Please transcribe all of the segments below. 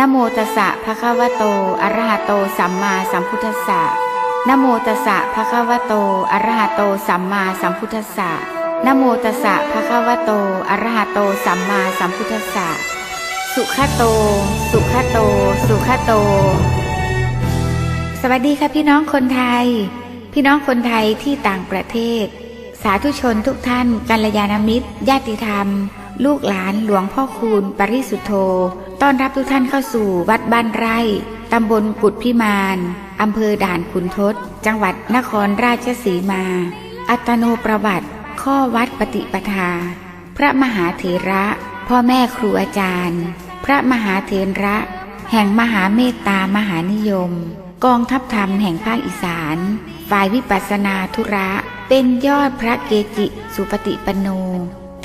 นโมตัสสะภะคะวะโต อะระหะโต สัมมาสัมพุทธัสสะนโมตัสสะภะคะวะโต อะระหะโต สัมมาสัมพุทธัสสะนโมตัสสะภะคะวะโต อะระหะโต สัมมาสัมพุทธัสสะ สุขะโต สุขะโต สุขะโต สวัสดีค่ะพี่น้องคนไทย พี่น้องคนไทยที่ต่างประเทศ สาธุชนทุกท่านกัลยาณมิตร ญาติธรรม ลูกหลานหลวงพ่อคูณ ปริสุทธโธ ต้อนรับทุกท่านเข้าสู่วัดบ้านไร่ ตำบลกุดพิมานอำเภอด่านขุนทดจังหวัดนครราชสีมา อัตโนประวัติ ข้อวัดปฏิปทา พระมหาเถระ พ่อแม่ครูอาจารย์ พระมหาเถระ แห่งมหาเมตตามหานิยม กองทัพธรรมแห่งภาคอีสาน ฝ่ายวิปัสนาธุระ เป็นยอดพระเกจิสุปฏิปโน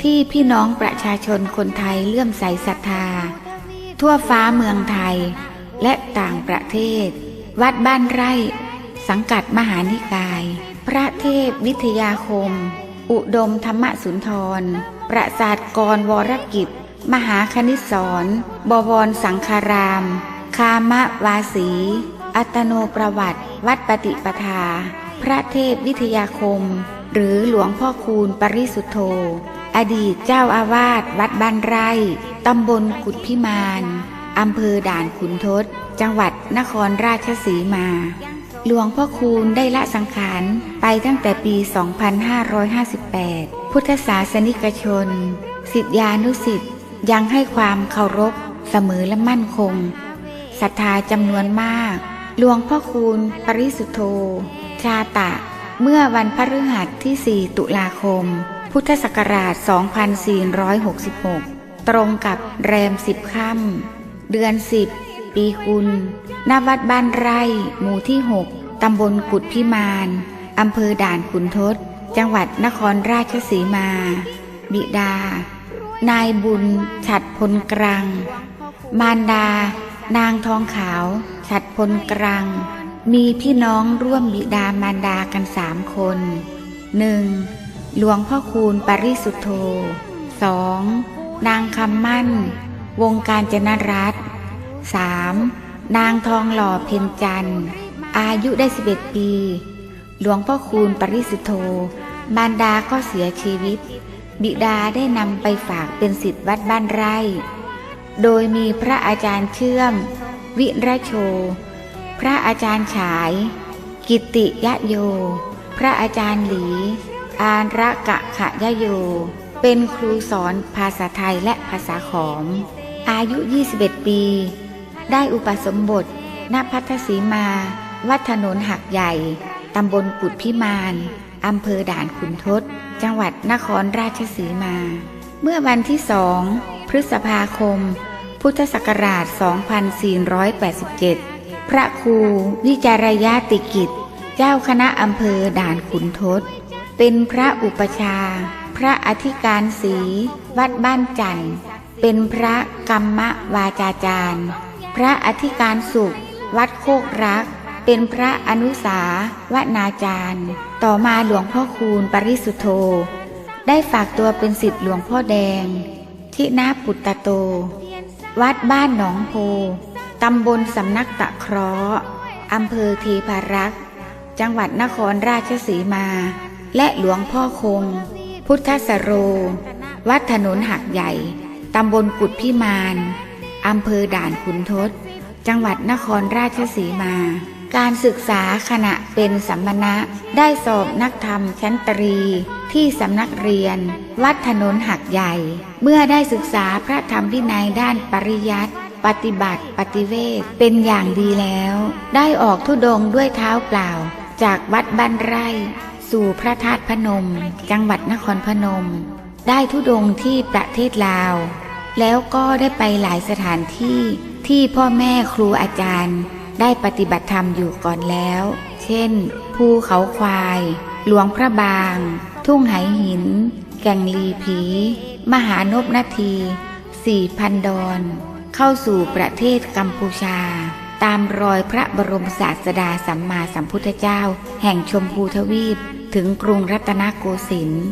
ที่พี่น้องประชาชนคนไทยเลื่อมใสศรัทธา ทั่วฟ้าเมืองไทย และต่างประเทศ วัดบ้านไร่ สังกัดมหานิกาย พระเทพวิทยาคม อุดมธรรมสุนทร ประสาทกรวรกิจ มหาคณิสอนบวรสังคาราม คามะวาสี อัตโนประวัติ วัดปฏิปทา พระเทพวิทยาคม หรือหลวงพ่อคูณปริสุทธโธ อดีตเจ้าอาวาสวัดบ้านไร่ ตำบลกุดพิมานอำเภอด่านขุนทดจังหวัดนครราชสีมา หลวงพ่อคูณได้ละสังขารไปตั้งแต่ปี 2558 พุทธศาสนิกชน สิทธิานุสิทธิ์ยังให้ความเคารพเสมอและมั่นคงศรัทธาจำนวนมาก หลวงพ่อคูณปริสุทธโธ ชาตะ เมื่อวันพฤหัสที่ 4 ตุลาคม พุทธศักราช 2466 ตรงกับแรมสิบค่ำเดือน 10 ปีกุลณวัดบ้านไร่ หมู่ที่ 6 ตำบลกุดพิมาน อำเภอด่านขุนทดจังหวัดนครราชสีมา บิดา นายบุญ ฉัดพลกรัง มารดา นางทองขาว ฉัดพลกรัง มีพี่น้องร่วมบิดามารดากันสามคนหนึ่ง หลวงพ่อคูณปริสุทธโธสองนางคำมั่น วงการจนรัตสามนางทองหล่อเพนจันทร์ อายุได้ 11 ปี หลวงพ่อคูณปริสุทธโธมารดาก็เสียชีวิต บิดาได้นำไปฝากเป็นสิทธิ์วัดบ้านไร่ โดยมีพระอาจารย์เชื่อม วิระโช พระอาจารย์ฉาย กิตติยะโย พระอาจารย์หลี อานระกะขะยะโย เป็นครูสอนภาษาไทยและภาษาขอม อายุ 21 ปี ได้อุปสมบท ณ พัทธสีมา วัดถนนหักใหญ่ ตำบลกุดพิมานอำเภอด่านขุนทดจังหวัดนครราชสีมา เมื่อวันที่สอง พฤษภาคม พุทธศักราช 2487 พระครูวิจารยาติกิจ เจ้าคณะอำเภอด่านขุนทด เป็นพระอุปชา พระอธิการศรีวัดบ้านจันทร์ เป็นพระกรรมวาจาจารย์ พระอธิการสุข วัดโคกรัก เป็นพระอนุสาวนาจารย์ ต่อมาหลวงพ่อคูณปริสุทธโธ ได้ฝากตัวเป็นสิทธิ์หลวงพ่อแดง ที่นาปุตตโต วัดบ้านหนองโพตำบลสำนักตะเคราะห์อำเภอเทพารักษ์ จังหวัดนครราชสีมา และหลวงพ่อคง พุทธสโร วัดถนนหักใหญ่ ตำบลกุดพิมานอำเภอด่านขุนทดจังหวัดนครราชสีมา การศึกษาขณะเป็นสัมมณะได้สอบนักธรรมชั้นตรี ที่สำนักเรียน วัดถนนหักใหญ่ เมื่อได้ศึกษาพระธรรมวินัยด้านปริยัติปฏิบัติปฏิเวทเป็นอย่างดีแล้ว ได้ออกทุดงด้วยเท้าเปล่า จากวัดบ้านไร่ สู่พระธาตุพนม จังหวัดนครพนม ได้ทุดงที่ประเทศลาว แล้วก็ได้ไปหลายสถานที่ที่พ่อแม่ครูอาจารย์ ได้ปฏิบัติธรรมอยู่ก่อนแล้ว เช่น ภูเขาควาย หลวงพระบาง ทุ่งไหหิน แก่งลีผี มหานพนาทีสี่พันดอนเข้าสู่ประเทศกัมพูชา ตามรอยพระบรมศาสดาสัมมาสัมพุทธเจ้า แห่งชมพูทวีป ถึงกรุงรัตนโกสินทร์